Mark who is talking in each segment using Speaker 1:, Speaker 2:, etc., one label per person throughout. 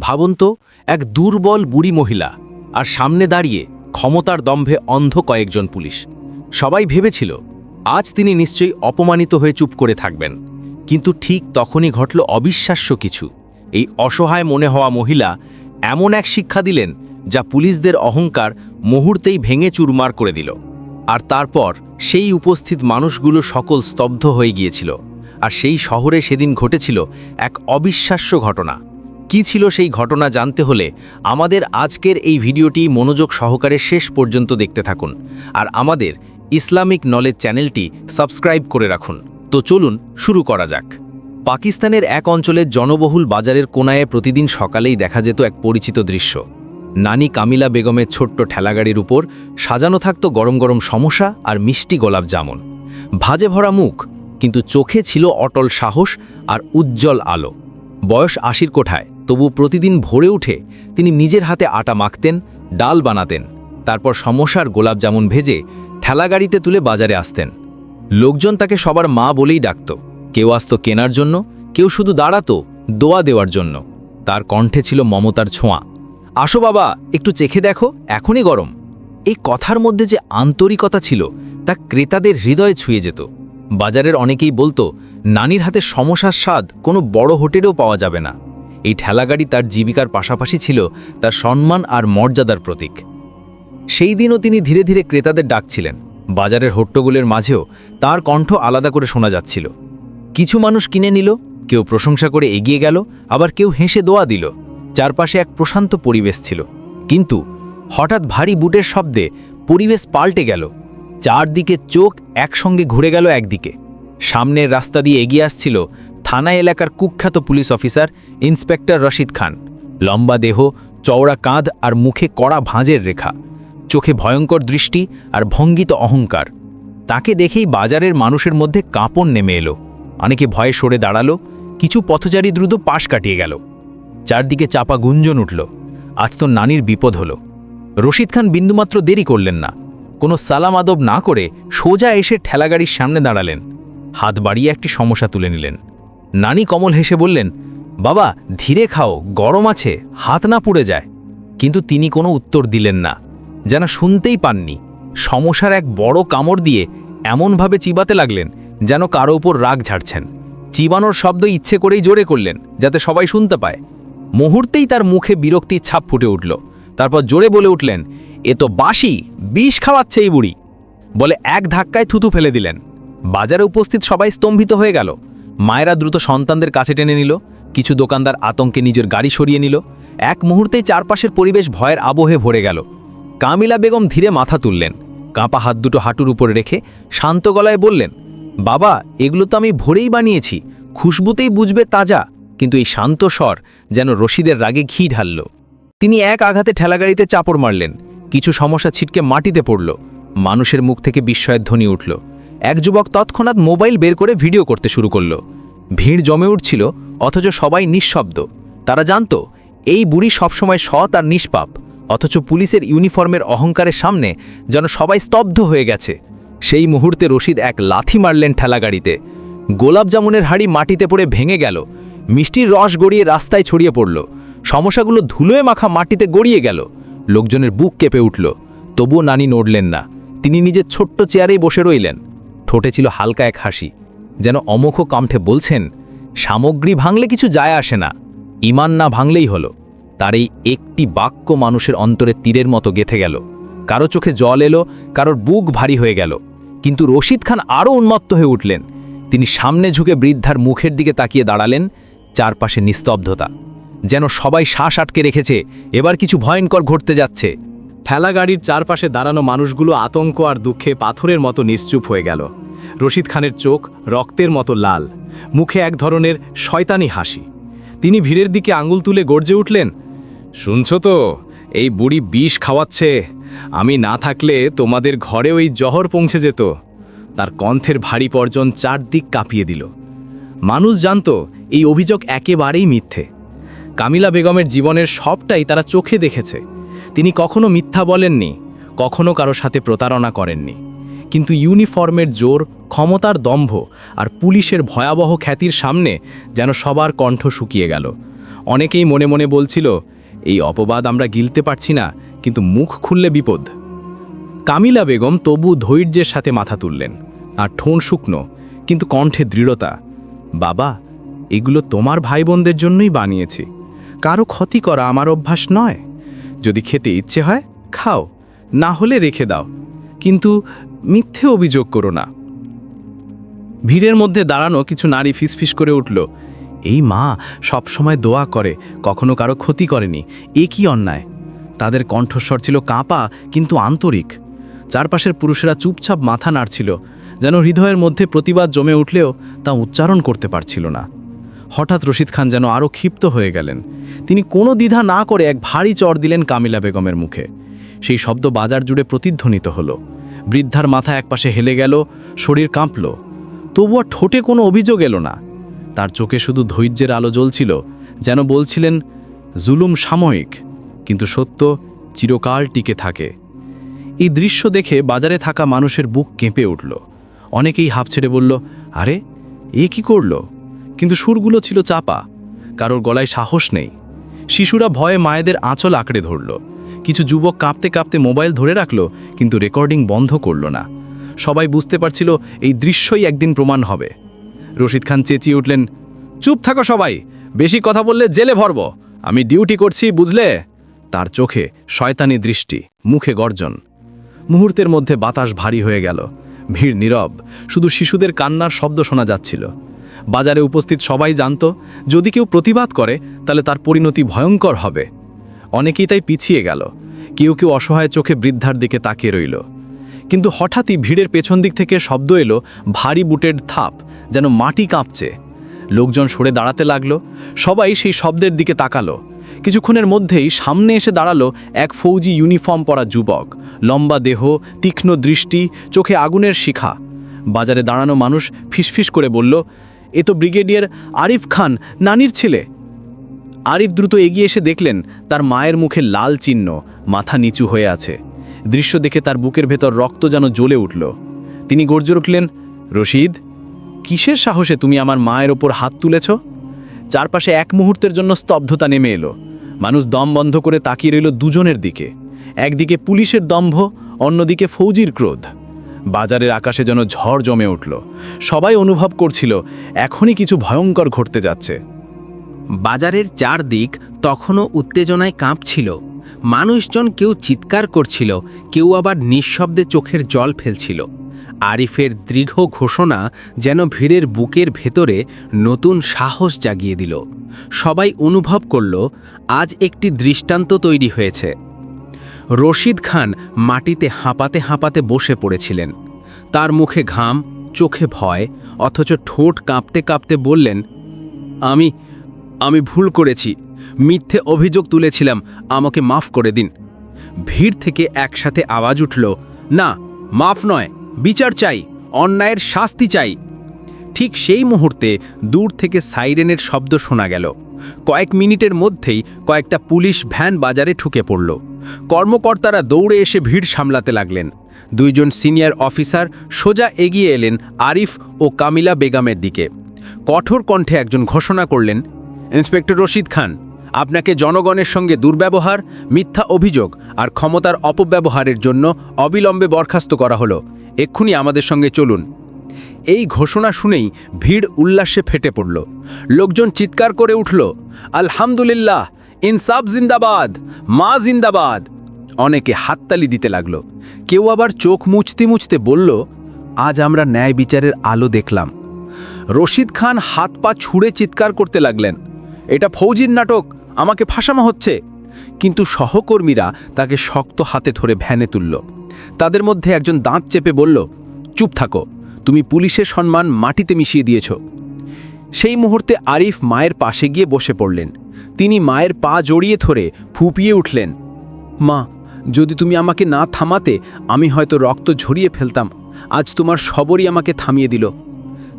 Speaker 1: ভাবুন তো এক দুর্বল বুড়ি মহিলা আর সামনে দাঁড়িয়ে ক্ষমতার দম্ভে অন্ধ কয়েকজন পুলিশ। সবাই ভেবেছিল, আজ তিনি নিশ্চয়ই অপমানিত হয়ে চুপ করে থাকবেন। কিন্তু ঠিক তখনই ঘটল অবিশ্বাস্য কিছু। এই অসহায় মনে হওয়া মহিলা এমন এক শিক্ষা দিলেন, যা পুলিশদের অহংকার মুহূর্তেই ভেঙে চুরমার করে দিল। আর তারপর সেই উপস্থিত মানুষগুলো সকল স্তব্ধ হয়ে গিয়েছিল। আর সেই শহরে সেদিন ঘটেছিল এক অবিশ্বাস্য ঘটনা। কি ছিল সেই ঘটনা জানতে হলে আমাদের আজকের এই ভিডিওটি মনোযোগ সহকারে শেষ পর্যন্ত দেখতে থাকুন। আর আমাদের ইসলামিক নলেজ চ্যানেলটি সাবস্ক্রাইব করে রাখুন। তো চলুন শুরু করা যাক। পাকিস্তানের এক অঞ্চলের জনবহুল বাজারের কোনায় প্রতিদিন সকালেই দেখা যেত এক পরিচিত দৃশ্য। নানি কামিলা বেগমের ছোট্ট ঠেলাগাড়ির উপর সাজানো থাকত গরম গরম সমস্যা আর মিষ্টি গোলাপ জামুন। ভাজে ভরা মুখ, কিন্তু চোখে ছিল অটল সাহস আর উজ্জ্বল আলো। বয়স আশির কোঠায়। তবু প্রতিদিন ভোরে উঠে তিনি নিজের হাতে আটা মাখতেন, ডাল বানাতেন, তারপর সমস্যার গোলাপ জামুন ভেজে ঠেলাগাড়িতে তুলে বাজারে আসতেন। লোকজন তাকে সবার মা বলেই ডাকত, কেউ আসতো কেনার জন্য, কেউ শুধু দাঁড়াতো দোয়া দেওয়ার জন্য। তার কণ্ঠে ছিল মমতার ছোঁয়া। আসো বাবা, একটু চেখে দেখো, এখনই গরম। এই কথার মধ্যে যে আন্তরিকতা ছিল, তা ক্রেতাদের হৃদয়ে ছুঁয়ে যেত। বাজারের অনেকেই বলতো, নানির হাতে সমস্যার স্বাদ কোনো বড় হোটেলেও পাওয়া যাবে না। এই ঠেলাগাড়ি তার জীবিকার পাশাপাশি ছিল তার সম্মান আর মর্যাদার প্রতীক। সেই দিনও তিনি ধীরে ধীরে ক্রেতাদের ডাকছিলেন। বাজারের হট্টগুলের মাঝেও তার কণ্ঠ আলাদা করে শোনা যাচ্ছিল। কিছু মানুষ কিনে নিল, কেউ প্রশংসা করে এগিয়ে গেল, আবার কেউ হেসে দোয়া দিল। চারপাশে এক প্রশান্ত পরিবেশ ছিল। কিন্তু হঠাৎ ভারী বুটের শব্দে পরিবেশ পাল্টে গেল। চারদিকে চোখ একসঙ্গে ঘুরে গেল একদিকে। সামনের রাস্তা দিয়ে এগিয়ে আসছিল থানা এলাকার কুখ্যাত police officer inspector Rashid Khan. লম্বা দেহ, চওড়া কাঁধ আর মুখে কড়া ভাঁজের রেখা। চোখে ভয়ঙ্কর দৃষ্টি আর ভঙ্গিত অহংকার। তাকে দেখেই বাজারের মানুষের মধ্যে কাঁপন নেমে এলো। অনেকে ভয়ে সরে দাঁড়াল, কিছু পথচারী দ্রুত পাশ কাটিয়ে গেল। চারদিকে চাপা গুঞ্জন উঠল। আজ তো নানির বিপদ হলো। রশিদ খান বিন্দুমাত্র দেরি করলেন না। কোনো সালাম আদব না করে সোজা এসে ঠেলাগাড়ির সামনে দাঁড়ালেন। হাত বাড়িয়ে একটি সমস্যা তুলে নিলেন। নানি কমল হেসে বললেন, বাবা, ধীরে খাও, গরম আছে, হাত না পুড়ে যায়। কিন্তু তিনি কোনো উত্তর দিলেন না, যেন শুনতেই পাননি। সমস্যার এক বড় কামড় দিয়ে এমনভাবে চিবাতে লাগলেন, যেন কারও উপর রাগ ঝাড়ছেন। চিবানোর শব্দ ইচ্ছে করেই জোরে করলেন, যাতে সবাই শুনতে পায়। মুহূর্তেই তার মুখে বিরক্তির ছাপ ফুটে উঠল। তারপর জোরে বলে উঠলেন, এ তো বাসি বিষ খাওয়াচ্ছে এই বুড়ি। বলে এক ধাক্কায় থুতু ফেলে দিলেন। বাজারে উপস্থিত সবাই স্তম্ভিত হয়ে গেল। মায়েরা দ্রুত সন্তানদের কাছে টেনে নিল। কিছু দোকানদার আতঙ্কে নিজের গাড়ি সরিয়ে নিল। এক মুহূর্তেই চারপাশের পরিবেশ ভয়ের আবহে ভরে গেল। কামিলা বেগম ধীরে মাথা তুললেন। কাঁপা হাত দুটো হাঁটুর উপরে রেখে শান্ত গলায় বললেন, বাবা, এগুলো তো আমি ভোরেই বানিয়েছি। খুশবুতেই বুঝবে তাজা। কিন্তু এই শান্ত স্বর যেন রশিদের রাগে ঘি ঢালল। তিনি এক আঘাতে ঠেলাগাড়িতে চাপড় মারলেন। কিছু সমস্যা ছিটকে মাটিতে পড়ল। মানুষের মুখ থেকে বিস্ময়ের ধ্বনি উঠল। এক যুবক তৎক্ষণাৎ মোবাইল বের করে ভিডিও করতে শুরু করল। ভিড় জমে উঠছিল, অথচ সবাই নিঃশব্দ। তারা জানত, এই বুড়ি সবসময় সৎ আর নিষ্পাপ, অথচ পুলিশের ইউনিফর্মের অহংকারের সামনে যেন সবাই স্তব্ধ হয়ে গেছে। সেই মুহূর্তে রশিদ এক লাথি মারলেন ঠেলাগাড়িতে। গোলাপ জামুনের হাড়ি মাটিতে পড়ে ভেঙে গেল। মিষ্টির রস গড়িয়ে রাস্তায় ছড়িয়ে পড়ল। সমস্যাগুলো ধুলোয় মাখা মাটিতে গড়িয়ে গেল। লোকজনের বুক কেঁপে উঠল। তবুও নানি নড়লেন না। তিনি নিজের ছোট্ট চেয়ারেই বসে রইলেন। ঠোঁটে ছিল হালকা এক হাসি। যেন অমোঘ কামঠে বলছেন, সামগ্রী ভাঙলে কিছু যায় আসে না। ইমান না ভাঙলেই হলো। তার এই একটি বাক্য মানুষের অন্তরে তীরের মতো গেথে গেল। কারও চোখে জল এলো, কারোর বুক ভারী হয়ে গেল। কিন্তু রশিদ খান আরও উন্মত্ত হয়ে উঠলেন। তিনি সামনে ঝুঁকে বৃদ্ধার মুখের দিকে তাকিয়ে দাঁড়ালেন, চারপাশে নিস্তব্ধতা। যেন সবাই শ্বাস আটকে রেখেছে, এবার কিছু ভয়ঙ্কর ঘটতে যাচ্ছে।
Speaker 2: ঠেলা গাড়ির চারপাশে দাঁড়ানো মানুষগুলো আতঙ্ক আর দুঃখে পাথরের মতো নিশ্চুপ হয়ে গেল। রশিদ খানের চোখ রক্তের মতো লাল, মুখে এক ধরনের শয়তানি হাসি। তিনি ভিড়ের দিকে আঙুল তুলে গর্জে উঠলেন, শুনছ তো, এই বুড়ি বিষ খাওয়াচ্ছে। আমি না থাকলে তোমাদের ঘরে ওই জহর পৌঁছে যেত। তার কণ্ঠের ভারী পর্জন চারদিক কাঁপিয়ে দিল। মানুষ জানত, এই অভিযোগ একেবারেই মিথ্যে। কামিলা বেগমের জীবনের সবটাই তারা চোখে দেখেছে। তিনি কখনো মিথ্যা বলেননি, কখনো কারও সাথে প্রতারণা করেননি। কিন্তু ইউনিফর্মের জোর, ক্ষমতার দম্ভ আর পুলিশের ভয়াবহ খ্যাতির সামনে যেন সবার কণ্ঠ শুকিয়ে গেল। অনেকেই মনে মনে বলছিল, এই অপবাদ আমরা গিলতে পারছি না, কিন্তু মুখ খুললে বিপদ। কামিলা বেগম তবু ধৈর্যের সাথে মাথা তুললেন। আর ঠোঁট শুকনো, কিন্তু কণ্ঠে দৃঢ়তা, বাবা, এগুলো তোমার ভাই বোনদের জন্যই বানিয়েছি। কারও ক্ষতি করা আমার অভ্যাস নয়। যদি খেতে ইচ্ছে হয়, খাও। না হলে রেখে দাও। কিন্তু মিথ্যে অভিযোগ করো না। ভিড়ের মধ্যে দাঁড়ানো কিছু নারী ফিসফিস করে উঠল, এই মা সবসময় দোয়া করে, কখনো কারও ক্ষতি করেনি। এ কি অন্যায়? তাদের কণ্ঠস্বর ছিল কাঁপা, কিন্তু আন্তরিক। চারপাশের পুরুষেরা চুপচাপ মাথা নাড়ছিল, যেন হৃদয়ের মধ্যে প্রতিবাদ জমে উঠলেও তা উচ্চারণ করতে পারছিল না। হঠাৎ রশিদ খান যেন আরও ক্ষিপ্ত হয়ে গেলেন। তিনি কোনো দ্বিধা না করে এক ভারী চর দিলেন কামিলা বেগমের মুখে। সেই শব্দ বাজার জুড়ে প্রতিধ্বনিত হলো। বৃদ্ধার মাথা একপাশে হেলে গেল, শরীর কাঁপল। তবুও ঠোঁটে কোনো অভিযোগ এলো না। তার চোখে শুধু ধৈর্যের আলো জ্বলছিল, যেন বলছিলেন, জুলুম সাময়িক, কিন্তু সত্য চিরকাল টিকে থাকে। এই দৃশ্য দেখে বাজারে থাকা মানুষের বুক কেঁপে উঠল। অনেকেই হাফ ছেড়ে বলল, আরে, এ কি করল? কিন্তু সুরগুলো ছিল চাপা, কারোর গলায় সাহস নেই। শিশুরা ভয়ে মায়েদের আঁচল আঁকড়ে ধরল। কিছু যুবক কাঁপতে কাঁপতে মোবাইল ধরে রাখল, কিন্তু রেকর্ডিং বন্ধ করল না। সবাই বুঝতে পারছিল এই দৃশ্যই একদিন প্রমাণ হবে। রশিদ খান চেঁচিয়ে উঠলেন, চুপ থাকো সবাই, বেশি কথা বললে জেলে ভরব। আমি ডিউটি করছি, বুঝলে? তার চোখে শয়তানি দৃষ্টি, মুখে গর্জন। মুহূর্তের মধ্যে বাতাস ভারী হয়ে গেল। ভিড় নীরব, শুধু শিশুদের কান্নার শব্দ শোনা যাচ্ছিল। বাজারে উপস্থিত সবাই জানত, যদি কেউ প্রতিবাদ করে, তাহলে তার পরিণতি ভয়ঙ্কর হবে। অনেকেই তাই পিছিয়ে গেল। কেউ কেউ অসহায় চোখে বৃদ্ধার দিকে তাকিয়ে রইল। কিন্তু হঠাৎই ভিড়ের পেছন দিক থেকে শব্দ এলো, ভারী বুটের থাপ, যেন মাটি কাঁপছে। লোকজন সরে দাঁড়াতে লাগল, সবাই সেই শব্দের দিকে তাকালো। কিছুক্ষণের মধ্যেই সামনে এসে দাঁড়াল এক ফৌজি ইউনিফর্ম পরা যুবক। লম্বা দেহ, তীক্ষ্ণ দৃষ্টি, চোখে আগুনের শিখা। বাজারে দাঁড়ানো মানুষ ফিসফিস করে বলল এ তো ব্রিগেডিয়ার আরিফ খান, নানির ছেলে। আরিফ দ্রুত এগিয়ে এসে দেখলেন তার মায়ের মুখে লাল চিহ্ন, মাথা নিচু হয়ে আছে। দৃশ্য দেখে তার বুকের ভেতর রক্ত যেন জ্বলে উঠল। তিনি গর্জে উঠলেন, রশিদ, কিসের সাহসে তুমি আমার মায়ের ওপর হাত তুলেছ? চারপাশে এক মুহূর্তের জন্য স্তব্ধতা নেমে এলো। মানুষ দম বন্ধ করে তাকিয়ে রইল দুজনের দিকে। একদিকে পুলিশের দম্ভ, অন্যদিকে ফৌজির ক্রোধ। বাজারের আকাশে যেন ঝড় জমে উঠল। সবাই অনুভব করছিল, এখনই কিছু ভয়ঙ্কর ঘটতে যাচ্ছে।
Speaker 3: বাজারের চারদিক তখনও উত্তেজনায় কাঁপছিল। মানুষজন কেউ চিৎকার করছিল, কেউ আবার নিঃশব্দে চোখের জল ফেলছিল। আরিফের দৃঢ় ঘোষণা যেন ভিড়ের বুকের ভেতরে নতুন সাহস জাগিয়ে দিল। সবাই অনুভব করল, আজ একটি দৃষ্টান্ত তৈরি হয়েছে। রশিদ খান মাটিতে হাঁপাতে হাঁপাতে বসে পড়েছিলেন। তার মুখে ঘাম, চোখে ভয়, অথচ ঠোঁট কাঁপতে কাঁপতে বললেন, আমি আমি ভুল করেছি। মিথ্যে অভিযোগ তুলেছিলাম। আমাকে মাফ করে দিন। ভিড় থেকে একসাথে আওয়াজ উঠল, না, মাফ নয়, বিচার চাই, অন্যায়ের শাস্তি চাই। ঠিক সেই মুহূর্তে দূর থেকে সাইরেনের শব্দ শোনা গেল। কয়েক মিনিটের মধ্যেই কয়েকটা পুলিশ ভ্যান বাজারে ঠুকে পড়ল। কর্মকর্তারা দৌড়ে এসে ভিড় সামলাতে লাগলেন। দুইজন সিনিয়র অফিসার সোজা এগিয়ে এলেন আরিফ ও কামিলা বেগমের দিকে। কঠোর কণ্ঠে একজন ঘোষণা করলেন, ইন্সপেক্টর রশিদ খান, আপনাকে জনগণের সঙ্গে দুর্ব্যবহার, মিথ্যা অভিযোগ আর ক্ষমতার অপব্যবহারের জন্য অবিলম্বে বরখাস্ত করা হলো। এক্ষুনি আমাদের সঙ্গে চলুন। এই ঘোষণা শুনেই ভিড় উল্লাসে ফেটে পড়ল। লোকজন চিৎকার করে উঠল, আলহামদুলিল্লাহ, ইনসাফ জিন্দাবাদ, মা জিন্দাবাদ। অনেকে হাততালি দিতে লাগল। কেউ আবার চোখ মুছতে মুছতে বলল, আজ আমরা ন্যায় বিচারের আলো দেখলাম। রশিদ খান হাত পা ছুঁড়ে চিৎকার করতে লাগলেন, এটা ফৌজির নাটক, আমাকে ফাঁসানো হচ্ছে। কিন্তু সহকর্মীরা তাকে শক্ত হাতে ধরে ভ্যানে তুলল। তাদের মধ্যে একজন দাঁত চেপে বলল চুপ থাকো। তুমি পুলিশের সম্মান মাটিতে মিশিয়ে দিয়েছ। সেই মুহূর্তে আরিফ মায়ের পাশে গিয়ে বসে পড়লেন। তিনি মায়ের পা জড়িয়ে ধরে ফুপিয়ে উঠলেন, মা, যদি তুমি আমাকে না থামাতে, আমি হয়তো রক্ত ঝরিয়ে ফেলতাম। আজ তোমার সবরই আমাকে থামিয়ে দিল।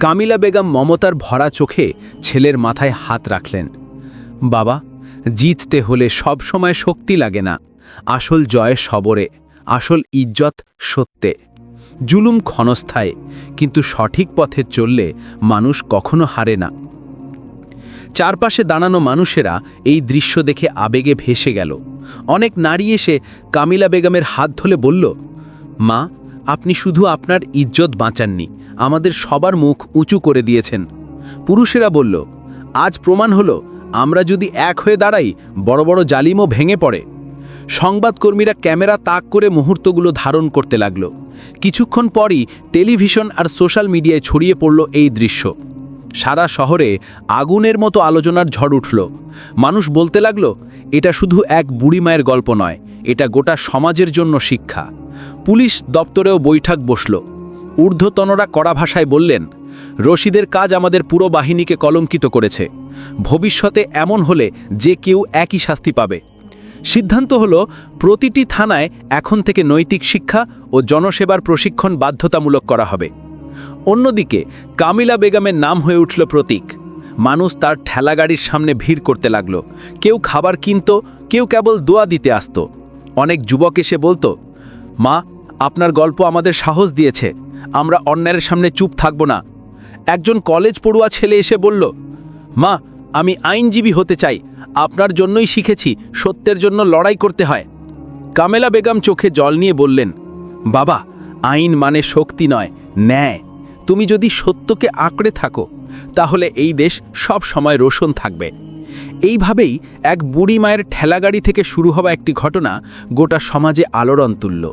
Speaker 3: কামিলা বেগম মমতার ভরা চোখে ছেলের মাথায় হাত রাখলেন, বাবা, জিততে হলে সব সময় শক্তি লাগে না। আসল জয় সবরে, আসল ইজ্জত সত্যে। জুলুম ক্ষণস্থায়, কিন্তু সঠিক পথে চললে মানুষ কখনো হারে না। চারপাশে দাঁড়ানো মানুষেরা এই দৃশ্য দেখে আবেগে ভেসে গেল। অনেক নারী এসে কামিলা বেগমের হাত ধরে বলল, মা, আপনি শুধু আপনার ইজ্জত বাঁচাননি, আমাদের সবার মুখ উঁচু করে দিয়েছেন। পুরুষেরা বলল, আজ প্রমাণ হলো, আমরা যদি এক হয়ে দাঁড়াই, বড় বড় জালিমও ভেঙে পড়ে। সংবাদকর্মীরা ক্যামেরা তাক করে মুহূর্তগুলো ধারণ করতে লাগল। কিছুক্ষণ পরই টেলিভিশন আর সোশ্যাল মিডিয়ায় ছড়িয়ে পড়ল এই দৃশ্য। সারা শহরে আগুনের মতো আলোচনার ঝড় উঠল। মানুষ বলতে লাগল, এটা শুধু এক বুড়ি মায়ের গল্প নয়, এটা গোটা সমাজের জন্য শিক্ষা। পুলিশ দপ্তরেও বৈঠক বসল। ঊর্ধ্বতনরা কড়া ভাষায় বললেন, রশিদের কাজ আমাদের পুরো বাহিনীকে কলঙ্কিত করেছে। ভবিষ্যতে এমন হলে যে কেউ একই শাস্তি পাবে। সিদ্ধান্ত হল, প্রতিটি থানায় এখন থেকে নৈতিক শিক্ষা ও জনসেবার প্রশিক্ষণ বাধ্যতামূলক করা হবে। অন্যদিকে, কামিলা বেগমের নাম হয়ে উঠল প্রতীক। মানুষ তার ঠেলাগাড়ির সামনে ভিড় করতে লাগল। কেউ খাবার কিনত, কেউ কেবল দোয়া দিতে আসত। অনেক যুবক এসে বলতো, মা, আপনার গল্প আমাদের সাহস দিয়েছে। আমরা অন্যায়ের সামনে চুপ থাকব না। একজন কলেজ পড়ুয়া ছেলে এসে বলল, মা আমি আইনজীবী হতে চাই। আপনার জন্যই শিখেছি সত্যের জন্য লড়াই করতে হয়। কামেলা বেগম চোখে জল নিয়ে বললেন, বাবা, আইন মানে শক্তি নয়, ন্যায়। তুমি যদি সত্যকে আঁকড়ে থাকো, তাহলে এই দেশ সব সময় রোশন থাকবে। এইভাবেই এক বুড়ি মায়ের ঠেলাগাড়ি থেকে শুরু হওয়া একটি ঘটনা গোটা সমাজে আলোড়ন তুলল।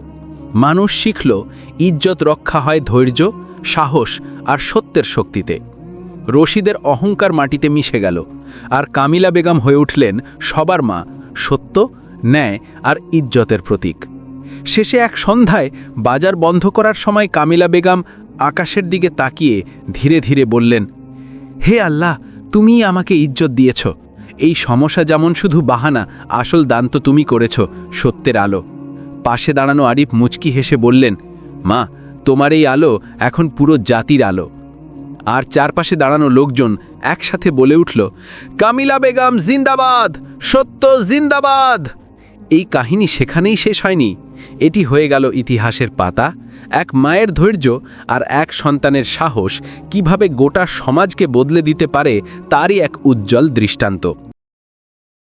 Speaker 3: মানুষ শিখল, ইজ্জত রক্ষা হয় ধৈর্য, সাহস আর সত্যের শক্তিতে। রশিদের অহংকার মাটিতে মিশে গেল, আর কামিলা বেগম হয়ে উঠলেন সবার মা, সত্য, ন্যায় আর ইজ্জতের প্রতীক। শেষে এক সন্ধ্যায় বাজার বন্ধ করার সময় কামিলা বেগম আকাশের দিকে তাকিয়ে ধীরে ধীরে বললেন, হে আল্লাহ, তুমিই আমাকে ইজ্জত দিয়েছ। এই সমস্যা যেমন শুধু বাহানা, আসল দান তো তুমি করেছ, সত্যের আলো। পাশে দাঁড়ানো আরিফ মুচকি হেসে বললেন, মা, তোমার এই আলো এখন পুরো জাতির আলো। আর চারপাশে দাঁড়ানো লোকজন একসাথে বলে উঠল, কামিলা বেগম জিন্দাবাদ! সত্য জিন্দাবাদ! এই কাহিনী সেখানেই শেষ হয়নি। এটি হয়ে গেল ইতিহাসের পাতা, এক মায়ের ধৈর্য আর এক সন্তানের সাহস কীভাবে গোটা সমাজকে বদলে দিতে পারে তারই এক উজ্জ্বল দৃষ্টান্ত।